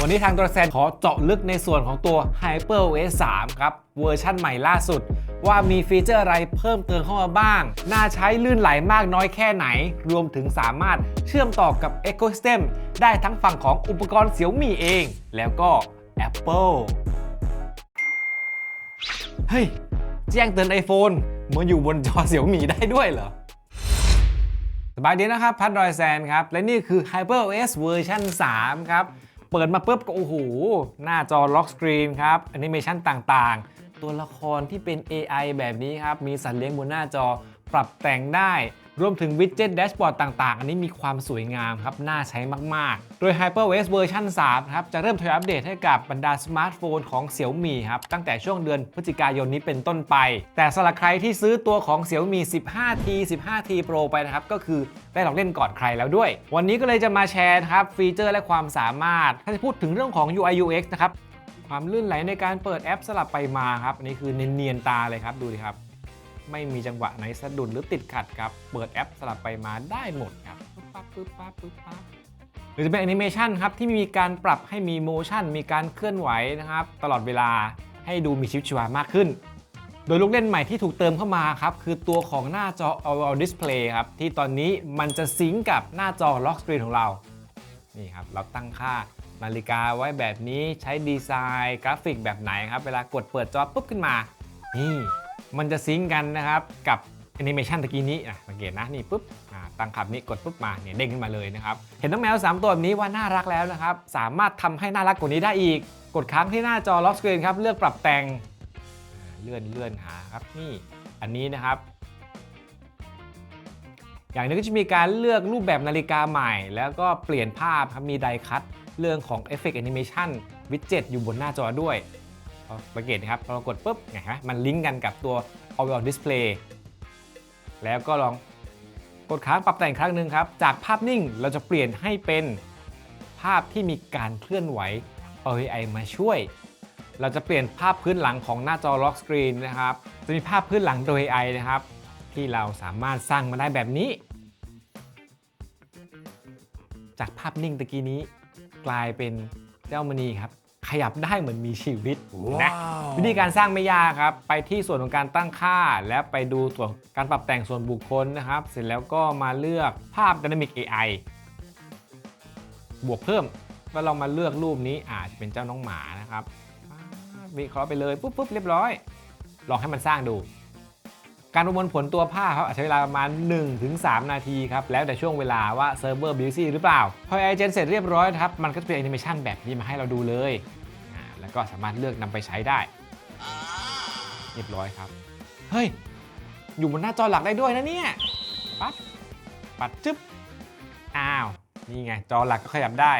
วันนี้ทางตัวแซนขอเจาะลึกในส่วนของตัว HyperOS 3 ครับ เวอร์ชั่นใหม่ล่าสุด ว่ามีฟีเจอร์อะไรเพิ่มเติมเข้ามาบ้าง น่าใช้ลื่นไหลมากน้อยแค่ไหน รวมถึงสามารถเชื่อมต่อกับ Ecosystem ได้ทั้งฝั่งของอุปกรณ์เสี่ยวมี่เอง แล้วก็ Apple เฮ้ย แจ้งเตือน iPhone มาอยู่บนจอเสี่ยวมี่ได้ด้วยเหรอสบายดีนะครับ พัดรอยแซนครับ และนี่คือ HyperOS เวอร์ชัน3 ครับ เปิดมาปุ๊บก็โอ้โห หน้าจอล็อกสกรีนครับแอนิเมชันต่างๆ ตัวละครที่เป็น AI แบบนี้ครับ มีสัตว์เลี้ยงบนหน้าจอปรับแต่งได้ รวมถึงวิดเจ็ตแดชบอร์ดต่างๆ อันนี้มีความสวยงามครับ น่าใช้มาก ๆ โดย HyperOS เวอร์ชัน3ครับ จะเริ่มทยอยอัปเดตให้กับบรรดาสมาร์ทโฟนของ Xiaomi ครับ ตั้งแต่ช่วงเดือนพฤศจิกายนนี้เป็นต้นไป แต่สำหรับใครที่ซื้อตัวของ Xiaomi 15T 15T Pro ไปนะครับ ก็คือได้ลองเล่นก่อนใครแล้วด้วย วันนี้ก็เลยจะมาแชร์ครับฟีเจอร์และความสามารถ ถ้าจะพูดถึงเรื่องของ UI UX นะครับความลื่นไหลในการเปิดแอปสลับไปมาครับอันนี้คือเนียนๆตาเลยครับดูดิครับ ไม่มีจังหวะไหนสะดุดหรือติดขัดครับ เปิดแอปสลับไปมาได้หมดครับปึ๊บปั๊บปึ๊บปั๊บปึ๊บปั๊บหรือจะเป็นแอนิเมชันครับที่มีการปรับให้มีโมชั่นมีการเคลื่อนไหวนะครับ ตลอดเวลาให้ดูมีชีวิตชีวามากขึ้น โดยลูกเล่นใหม่ที่ถูกเติมเข้ามาครับ คือตัวของหน้าจอ All Display ครับ ที่ตอนนี้มันจะซิงกับหน้าจอ Lock Screen ของเรา นี่ครับ เราตั้งค่านาฬิกาไว้แบบนี้ใช้ดีไซน์กราฟิกแบบไหนครับ เวลากดเปิดจอปุ๊บขึ้นมา นี่ มันจะซิงกันนะครับกับแอนิเมชันตะกี้นี้นะสังเกตนะนี่ปุ๊บตั้งคำนี้กดปุ๊บมาเนี่ยเด้งขึ้นมาเลยนะครับ เห็นน้องแมว 3 ตัวแบบนี้ว่าน่ารักแล้วนะครับ สามารถทำให้น่ารักกว่านี้ได้อีก กดค้างที่หน้าจอล็อกสกรีนครับ เลือกปรับแต่งเลื่อนเลื่อนหาครับนี่อันนี้นะครับ อย่างหนึงก็จะมีการเลือกรูปแบบนาฬิกาใหม่ แล้วก็เปลี่ยนภาพครับมีไดคัตเรื่องของ Effect Animation Widget อยู่บนหน้าจอด้วย สังเกตนะครับพอเรากดปุ๊บไงฮะมันลิงก์กันกับตัว Overall Display แล้วก็ลองกดค้างปรับแต่งครั้งหนึ่งครับ จากภาพนิ่งเราจะเปลี่ยนให้เป็นภาพที่มีการเคลื่อนไหว AI มาช่วย เราจะเปลี่ยนภาพพื้นหลังของหน้าจอ Lock Screen นะครับ จะมีภาพพื้นหลังโดย AI นะครับ ที่เราสามารถสร้างมาได้แบบนี้ จากภาพนิ่งตะกี้นี้ กลายเป็นเจ้ามณีครับ ขยับได้เหมือนมีชีวิตนะวิธีการสร้างไม่ยากครับ ไปที่ส่วนของการตั้งค่า และไปดูส่วนการปรับแต่งส่วนบุคคลนะครับ เสร็จแล้วก็มาเลือกภาพ Dynamic AI บวกเพิ่มแล้วเรามาเลือกรูปนี้อาจจะเป็นเจ้าน้องหมานะครับวิเคราะห์ไปเลยปุ๊บปุ๊บเรียบร้อย ลองให้มันสร้างดู การประมวลผลตัวภาพครับอาจใช้เวลาประมาณ 1-3 นาทีครับ แล้วแต่ช่วงเวลาว่าเซิร์ฟเวอร์บิวซี่หรือเปล่า พอไอเจนเสร็จเรียบร้อยนะครับ มันก็จะเป็นแอนิเมชันแบบนี้มาให้เราดูเลยอ่า แล้วก็สามารถเลือกนำไปใช้ได้ เรียบร้อยครับ เฮ้ย อยู่บนหน้าจอหลักได้ด้วยนะเนี่ย ปั๊บปัดจึ๊บ อ้าว นี่ไง จอหลักก็ขยับได้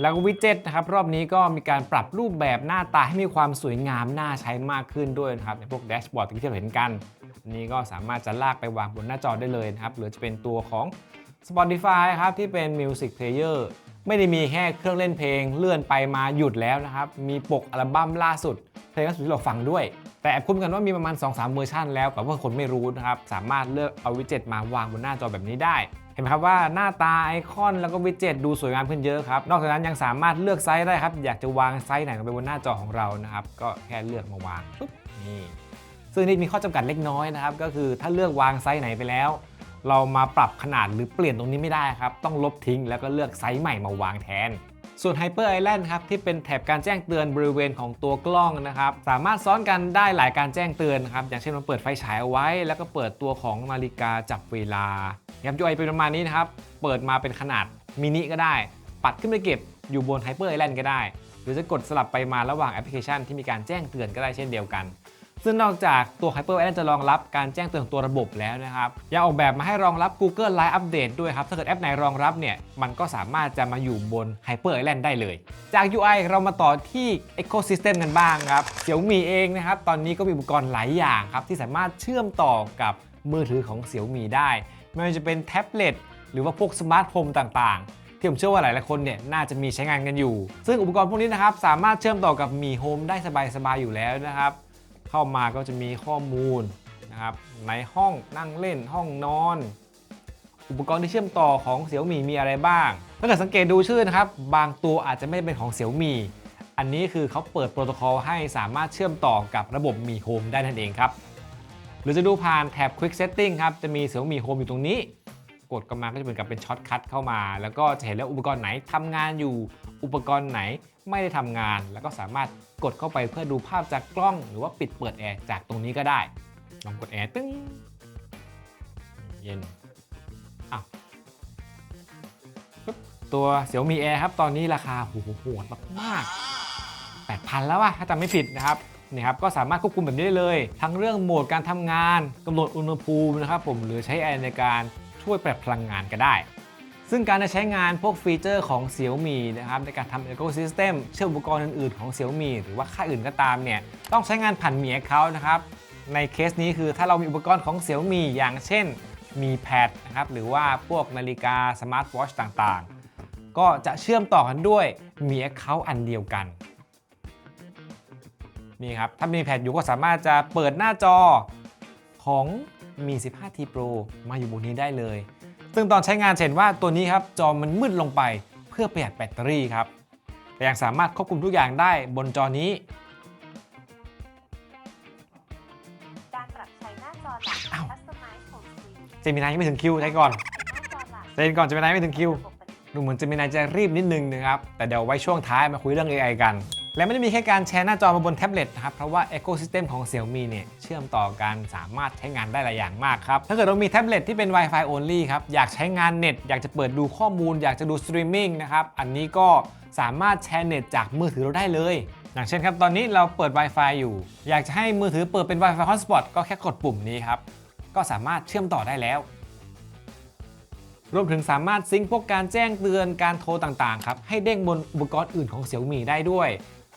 แล้วก็วิดเจ็ตนะครับ รอบนี้ก็มีการปรับรูปแบบหน้าตาให้มีความสวยงามน่าใช้มากขึ้นด้วยนะครับ ในพวกแดชบอร์ดที่เราเห็นกันอันนี้ก็สามารถจะลากไปวางบนหน้าจอได้เลยนะครับ หรือจะเป็นตัวของ Spotify ครับ ที่เป็น Music Player ไม่ได้มีแค่เครื่องเล่นเพลงเลื่อนไปมาหยุดแล้วนะครับ มีปกอัลบั้มล่าสุด เพลงล่าสุดที่เราฟังด้วย แต่แอบคุ้มกันว่ามีประมาณ 2-3 เวอร์ชันแล้วแต่ว่าคนไม่รู้นะครับ สามารถเลือกเอาวิดเจ็ตมาวางบนหน้าจอแบบนี้ได้ เห็นไหมครับว่าหน้าตาไอคอนแล้วก็วิดเจ็ตดูสวยงามขึ้นเยอะครับ นอกจากนั้นยังสามารถเลือกไซส์ได้ครับ อยากจะวางไซส์ไหนลงไปบนหน้าจอของเรานะครับ ก็แค่เลือกมาวางปุ๊บนี่ซึ่งนี่มีข้อจำกัดเล็กน้อยนะครับ ก็คือถ้าเลือกวางไซส์ไหนไปแล้ว เรามาปรับขนาดหรือเปลี่ยนตรงนี้ไม่ได้ครับ ต้องลบทิ้งแล้วก็เลือกไซส์ใหม่มาวางแทน ส่วน Hyper Island ครับที่เป็นแถบการแจ้งเตือนบริเวณของตัวกล้องนะครับสามารถซ้อนกันได้หลายการแจ้งเตือนครับอย่างเช่นเราเปิดไฟฉายเอาไว้ แล้วก็เปิดตัวของนาฬิกาจับเวลาครับ UI เป็นประมาณนี้นะครับเปิดมาเป็นขนาดมินิก็ได้ ปัดขึ้นไปเก็บอยู่บน Hyper Island ก็ได้ หรือจะกดสลับไปมาระหว่างแอปพลิเคชันที่มีการแจ้งเตือนก็ได้เช่นเดียวกัน ซึ่งนอกจากตัว Hyper Island จะรองรับการแจ้งเตือนของตัวระบบแล้วนะครับ ยังออกแบบมาให้รองรับ Google Live Update ด้วยครับ ถ้าเกิดแอปไหนรองรับเนี่ย มันก็สามารถจะมาอยู่บน Hyper Island ได้เลย จาก UI เรามาต่อที่ Ecosystem กันบ้างครับ Xiaomi เองนะครับ ตอนนี้ก็มีอุปกรณ์หลายอย่างครับ ที่สามารถเชื่อมต่อกับมือถือของ Xiaomi ได้ ไม่ว่าจะเป็นแท็บเล็ตหรือว่าพวกสมาร์ทโฮมต่างที่ผมเชื่อว่าหลายๆคนเนี่ยน่าจะมีใช้งานกันอยู่ ซึ่งอุปกรณ์พวกนี้นะครับ สามารถเชื่อมต่อกับมีโฮมได้สบายๆอยู่แล้วนะครับ เข้ามาก็จะมีข้อมูลนะครับในห้องนั่งเล่นห้องนอน อุปกรณ์ที่เชื่อมต่อของเสี่ยวมีมีอะไรบ้าง ถ้าเกิดสังเกตดูชื่อนะครับ บางตัวอาจจะไม่ได้เป็นของเสี่ยวมีอันนี้คือเขาเปิดโปรโตคอลให้สามารถเชื่อมต่อกับระบบมีโฮมได้นั่นเองครับหรือจะดูผ่านแท็บ Quick Setting ครับ จะมีเสี่ยวมีโฮมอยู่ตรงนี้ กดกันมาก็จะเหมือนกับเป็นช็อตคัทเข้ามา แล้วก็จะเห็นแล้วอุปกรณ์ไหนทำงานอยู่ อุปกรณ์ไหน ไม่ได้ทำงาน แล้วก็สามารถกดเข้าไปเพื่อดูภาพจากกล้อง หรือว่าปิดเปิดแอร์จากตรงนี้ก็ได้ ลองกดแอร์ตึ้งเย็นอ้าวตัวเสี่ยวมีแอร์ครับ ตอนนี้ราคาโหโหดมากๆ8,000 แล้วอะถ้าจำไม่ผิดนะครับนี่ครับก็สามารถควบคุมแบบนี้ได้เลย ทั้งเรื่องโหมดการทำงานกำหนดอุณหภูมินะครับผมหรือใช้แอร์ในการช่วยประหยัดพลังงานก็ได้ ซึ่งการจะใช้งานพวกฟีเจอร์ของ Xiaomi นะครับในการทำ Ecosystem เชื่อมอุปกรณ์อื่นๆของ Xiaomi หรือว่าค่ายอื่นก็ตามเนี่ยต้องใช้งานผ่านมี Account นะครับในเคสนี้คือถ้าเรามีอุปกรณ์ของ Xiaomi อย่างเช่นมีแพดนะครับหรือว่าพวกนาฬิกาสมาร์ทวอชต่างๆ ก็จะเชื่อมต่อกันด้วยมี Account อันเดียวกันนี่ครับถ้ามีแพดอยู่ก็สามารถจะเปิดหน้าจอของมี 15T Pro มาอยู่บนนี้ได้เลย ซึ่งตอนใช้งานจะเห็นว่าตัวนี้ครับจอมันมืดลงไปเพื่อประหยัดแบตเตอรี่ครับ แต่ยังสามารถควบคุมทุกอย่างได้บนจอนี้ การปรับใช้หน้าจอหลักอ้าว Customize Home Screen เจมินายยังไม่ถึงคิวใช้ก่อนหน้าจอหลักเจนก่อนเจมินายไม่ถึงคิวระบบปฏิดูเหมือนเจมินายจะรีบนิดนึงนะครับ แต่เดี๋ยวไว้ช่วงท้ายมาคุยเรื่อง AI กัน และไม่ได้มีแค่การแชร์หน้าจอมาบนแท็บเล็ตนะครับ เพราะว่า Ecosystem ของ Xiaomi เนี่ยเชื่อมต่อกันสามารถใช้งานได้หลายอย่างมากครับ ถ้าเกิดเรามีแท็บเล็ตที่เป็น Wi-Fi only ครับ อยากใช้งานเน็ต อยากจะเปิดดูข้อมูล อยากจะดูสตรีมมิ่งนะครับ อันนี้ก็สามารถแชร์เน็ตจากมือถือเราได้เลย อย่างเช่นครับ ตอนนี้เราเปิด Wi-Fi อยู่ อยากจะให้มือถือเปิดเป็น Wi-Fi Hotspot ก็แค่กดปุ่มนี้ครับ ก็สามารถเชื่อมต่อได้แล้วรวมถึงสามารถซิงค์พวกการแจ้งเตือนการโทรต่างๆครับให้เด้งบนอุปกรณ์อื่นของ Xiaomi ได้ด้วย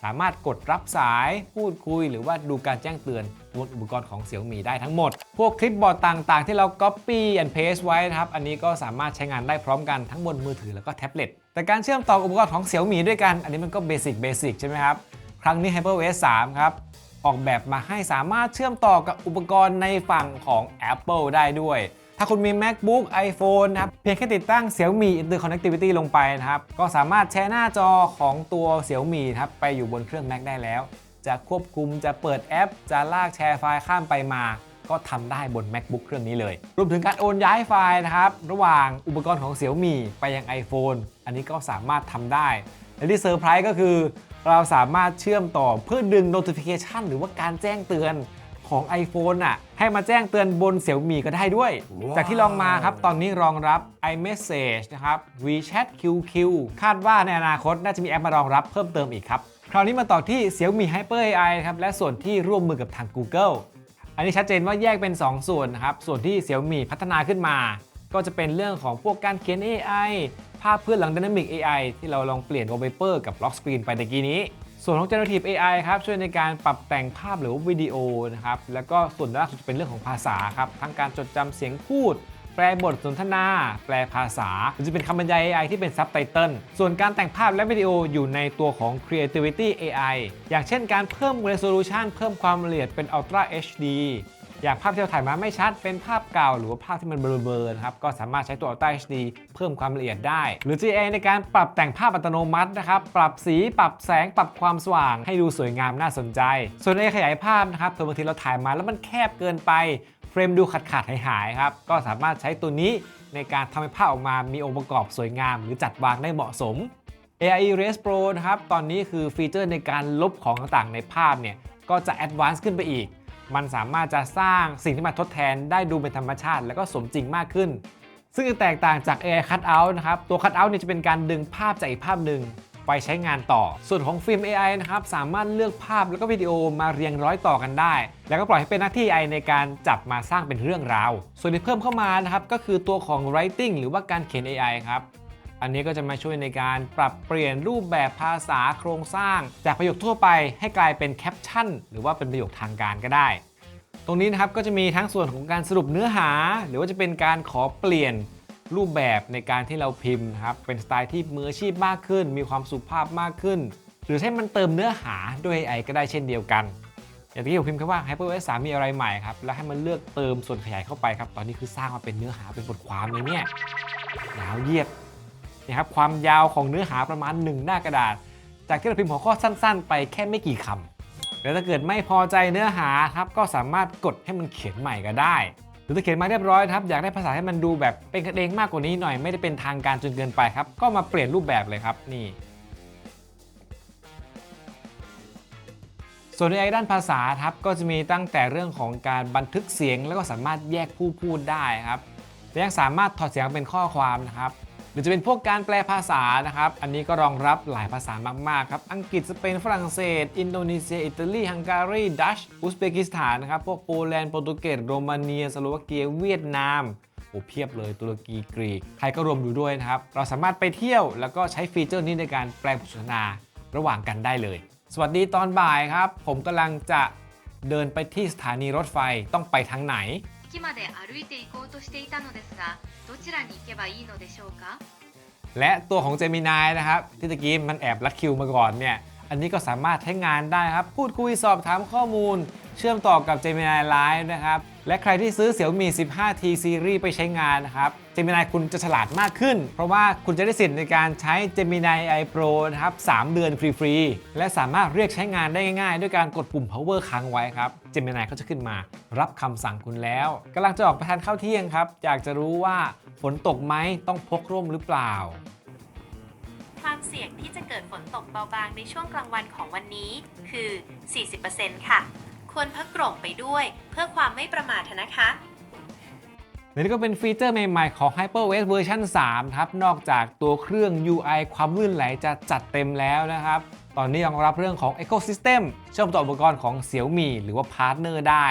สามารถกดรับสายพูดคุย หรือว่าดูการแจ้งเตือนบนอุปกรณ์ของ Xiaomi ได้ทั้งหมด พวกคลิปบอร์ดต่างๆ ที่เรา Copy and Paste ไว้นะครับ อันนี้ก็สามารถใช้งานได้พร้อมกันทั้งบนมือถือแล้วก็แท็บเล็ต แต่การเชื่อมต่ออุปกรณ์ของ Xiaomi ด้วยกัน อันนี้มันก็เบสิกเบสิกใช่ไหมครับ ครั้งนี้ HyperOS 3 ครับ ออกแบบมาให้สามารถเชื่อมต่อกับอุปกรณ์ในฝั่งของ Apple ได้ด้วย ถ้าคุณมี MacBook iPhone นะครับ เพียงแค่ติดตั้ง Xiaomi Interconnectivity ลงไปนะครับ ก็สามารถแชร์หน้าจอของตัว Xiaomi นะครับ ไปอยู่บนเครื่อง Mac ได้แล้ว จะควบคุมจะเปิดแอป จะลากแชร์ไฟล์ข้ามไปมาก็ทำได้บน MacBook เครื่องนี้เลย รวมถึงการโอนย้ายไฟล์นะครับ ระหว่างอุปกรณ์ของ Xiaomi ไปยัง iPhone อันนี้ก็สามารถทำได้ และที่เซอร์ไพรส์ก็คือ เราสามารถเชื่อมต่อเพื่อดึง notification หรือว่าการแจ้งเตือน ของ iPhone อะให้มาแจ้งเตือนบน Xiaomi ก็ได้ด้วย จากที่ลองมาครับตอนนี้รองรับ iMessage นะครับ WeChat QQ คาดว่าในอนาคตน่าจะมีแอปมารองรับเพิ่มเติมอีกครับ คราวนี้มาต่อที่ Xiaomi Hyper AI ครับและส่วนที่ร่วมมือกับทาง Google อันนี้ชัดเจนว่าแยกเป็น 2 ส่วนนะครับส่วนที่ Xiaomi พัฒนาขึ้นมา ก็จะเป็นเรื่องของพวกการเขียน AI ภาพเพื่อนหลัง Dynamic AI ที่เราลองเปลี่ยน Wallpaper กับ Lock Screen ไปตะกี้นี้ ส่วนของ Generative AI ครับช่วยในการปรับแต่งภาพหรือวิดีโอนะครับแล้วก็ส่วนล่าสุดจะเป็นเรื่องของภาษาครับทั้งการจดจำเสียงพูด แปลบทสนทนา แปลภาษา หรือจะเป็นคำบรรยาย AI ที่เป็นซับไตเติลส่วนการแต่งภาพและวิดีโออยู่ในตัวของ Creativity AI อย่างเช่นการเพิ่ม Resolution เพิ่มความละเอียดเป็น Ultra HD อย่างภาพที่เราถ่ายมาไม่ชัดเป็นภาพเก่า หรือว่าภาพที่มันเบลอๆนะครับก็สามารถใช้ตัว Ultra HD เพิ่มความละเอียดได้ หรือ GA ในการปรับแต่งภาพอัตโนมัตินะครับปรับสีปรับแสงปรับความสว่าง ให้ดูสวยงามน่าสนใจ ส่วน A ขยายภาพนะครับเผื่อบางทีเราถ่ายมาแล้วมันแคบเกินไปเฟรมดูขาดขาดๆหายๆครับก็สามารถใช้ตัวนี้ในการทำให้ภาพออกมามีองค์ประกอบสวยงาม หรือจัดวางได้เหมาะสม AI Erase Pro นะครับ ตอนนี้คือฟีเจอร์ในการลบของต่างๆในภาพเนี่ย ก็จะ Advanced ขึ้นไปอีก มันสามารถจะสร้างสิ่งที่มาทดแทนได้ดูเป็นธรรมชาติ แล้วก็สมจริงมากขึ้น ซึ่งจะแตกต่างจาก AI Cutout นะครับ ตัว Cutout เนี่ยจะเป็นการดึงภาพจากอีกภาพหนึ่งไปใช้งานต่อ ส่วนของฟิล์ม AI นะครับ สามารถเลือกภาพแล้วก็วิดีโอมาเรียงร้อยต่อกันได้ แล้วก็ปล่อยให้เป็นหน้าที่ AI ในการจับมาสร้างเป็นเรื่องราว ส่วนที่เพิ่มเข้ามานะครับก็คือตัวของ Writing หรือว่าการเขียน AI ครับ อันนี้ก็จะมาช่วยในการปรับเปลี่ยนรูปแบบภาษาโครงสร้าง จากประโยคทั่วไปให้กลายเป็นแคปชั่นหรือว่าเป็นประโยคทางการก็ได้ ตรงนี้นะครับก็จะมีทั้งส่วนของการสรุปเนื้อหา หรือว่าจะเป็นการขอเปลี่ยนรูปแบบในการที่เราพิมพ์นะครับเป็นสไตล์ที่มืออาชีพมากขึ้น มีความสุภาพมากขึ้น หรือให้มันเติมเนื้อหาด้วย AI ก็ได้เช่นเดียวกันอย่างที่ผมพิมพ์คำว่า HyperOS 3มีอะไรใหม่ครับ แล้วให้มันเลือกเติมส่วนขยายเข้าไปครับ ตอนนี้คือสร้างมาเป็นเนื้อหาเป็นบทความเลยเนี่ยยาวเยียด นี่ครับความยาวของเนื้อหาประมาณ 1 หน้ากระดาษ จากที่เราพิมพ์หัวข้อสั้น ๆ ไปแค่ไม่กี่คำแล้วถ้าเกิดไม่พอใจเนื้อหาครับก็สามารถกดให้มันเขียนใหม่ก็ได้ หรือถ้าเขียนมาเรียบร้อยครับอยากได้ภาษาให้มันดูแบบเป็นกันเองมากกว่านี้หน่อยไม่ได้เป็นทางการจนเกินไปครับก็มาเปลี่ยนรูปแบบเลยครับนี่ส่วนในด้านภาษาครับก็จะมีตั้งแต่เรื่องของการบันทึกเสียง แล้วก็สามารถแยกผู้พูดได้ครับและยังสามารถถอดเสียงเป็นข้อความนะครับ หรือจะเป็นพวกการแปลภาษานะครับ อันนี้ก็รองรับหลายภาษามาก ๆ ครับ อังกฤษ สเปน ฝรั่งเศส อินโดนีเซีย อิตาลี ฮังการี ดัช อุซเบกิสถานนะครับ พวกโปแลนด์ โปรตุเกส โรมาเนีย สโลวาเกีย เวียดนามโอ้เพียบเลยตุรกีกรีกไทยก็รวมอยู่ด้วยนะครับ เราสามารถไปเที่ยวแล้วก็ใช้ฟีเจอร์นี้ในการแปลบทสนทนาระหว่างกันได้เลย สวัสดีตอนบ่ายครับ ผมกำลังจะเดินไปที่สถานีรถไฟต้องไปทางไหน 駅まで歩いて行こうとしていたのですがどちらに行けばいいのでしょうか และตัวของ Gemini นะครับ ที่ตะกี้มันแอบลัดคิวมาก่อนเนี่ย อันนี้ก็สามารถใช้งานได้ครับ พูดคุยสอบถามข้อมูล เชื่อมต่อกับ Gemini Live นะครับ และใครที่ซื้อ Xiaomi 15T Series ไปใช้งานนะครับ Gemini คุณจะฉลาดมากขึ้น เพราะว่าคุณจะได้สิทธิ์ในการใช้ Gemini AI Pro นะครับ 3 เดือนฟรีๆ และสามารถเรียกใช้งานได้ง่ายๆ ด้วยการกดปุ่ม power ค้างไว้ครับ Gemini ก็จะขึ้นมารับคำสั่งคุณแล้วกำลังจะออกไปทานข้าวเที่ยงครับ อยากจะรู้ว่าฝนตกไหมต้องพกร่มหรือเปล่าความเสี่ยงที่จะเกิดฝนตกเบาบางในช่วงกลางวันของวันนี้คือ 40%ค่ะ ควรพักกร่มไปด้วยเพื่อความไม่ประมาทนะคะ นี่ก็เป็นฟีเจอร์ใหม่ๆของ HyperOS เวอร์ชัน3ครับ นอกจากตัวเครื่อง UI ความลื่นไหลจะจัดเต็มแล้วนะครับ ตอนนี้ยังรับเรื่องของ Ecosystem เชื่อมต่ออุปกรณ์ของ Xiaomi หรือว่า Partner ได้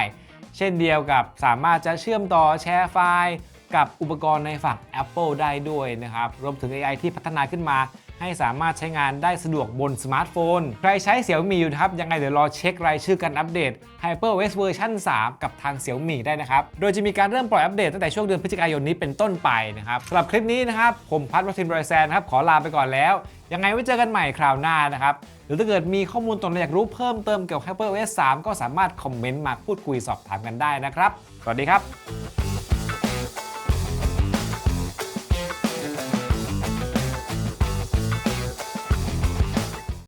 เช่นเดียวกับสามารถจะเชื่อมต่อแชร์ไฟล์ กับอุปกรณ์ในฝั่ง Apple ได้ด้วยนะครับ รวมถึง AI ที่พัฒนาขึ้นมา ให้สามารถใช้งานได้สะดวกบนสมาร์ทโฟน ใครใช้ Xiaomi อยู่ครับ ยังไงเดี๋ยวรอเช็ครายชื่อการอัปเดต HyperOS เวอร์ชัน3 กับทาง Xiaomi ได้นะครับ โดยจะมีการเริ่มปล่อยอัปเดตตั้งแต่ช่วงเดือนพฤศจิกายนนี้เป็นต้นไปนะครับสำหรับคลิปนี้นะครับผมพัทวัฒนรอยแซนนะครับขอลาไปก่อนแล้ว ยังไงไว้เจอกันใหม่คราวหน้านะครับหรือถ้าเกิดมีข้อมูลตรงไหนอยากรู้เพิ่มเติมเกี่ยวกับ HyperOS 3 ก็สามารถคอมเมนต์มาพูดคุยสอบถามกันได้นะครับ สวัสดีครับ